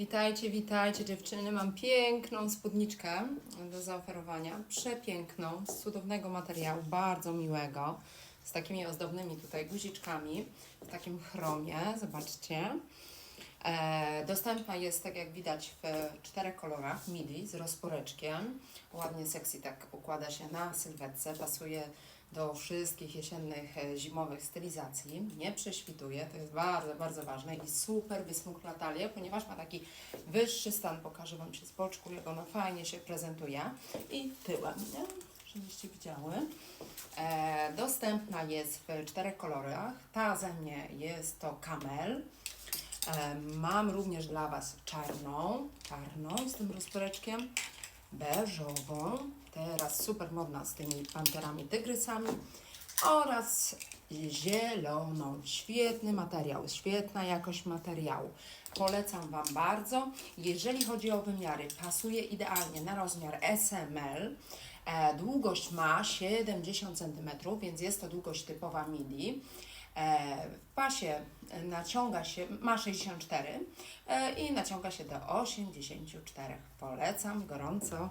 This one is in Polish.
Witajcie, witajcie dziewczyny. Mam piękną spódniczkę do zaoferowania. Przepiękną, z cudownego materiału, bardzo miłego. Z takimi ozdobnymi tutaj guziczkami, w takim chromie. Zobaczcie. E, dostępna jest, tak jak widać, w czterech kolorach midi z rozporeczkiem. Ładnie sexy tak układa się na sylwetce. Pasuje do wszystkich jesiennych, e, zimowych stylizacji. Nie prześwituje, to jest bardzo, bardzo ważne i super wysmukla talię, ponieważ ma taki wyższy stan. Pokażę Wam się z boczku, jak ona fajnie się prezentuje. I tyłem, nie? Żebyście widziały. E, dostępna jest w czterech kolorach. Ta ze mnie jest to kamel. E, mam również dla Was czarną, czarną z tym rozporeczkiem, beżową, teraz super modna z tymi panterami tygrysami oraz zieloną. Świetny materiał, świetna jakość materiału. Polecam Wam bardzo. Jeżeli chodzi o wymiary, pasuje idealnie na rozmiar SML. E, długość ma 70 cm, więc jest to długość typowa midi. E, w pasie naciąga się, ma 64 e, i naciąga się do 84. Polecam gorąco.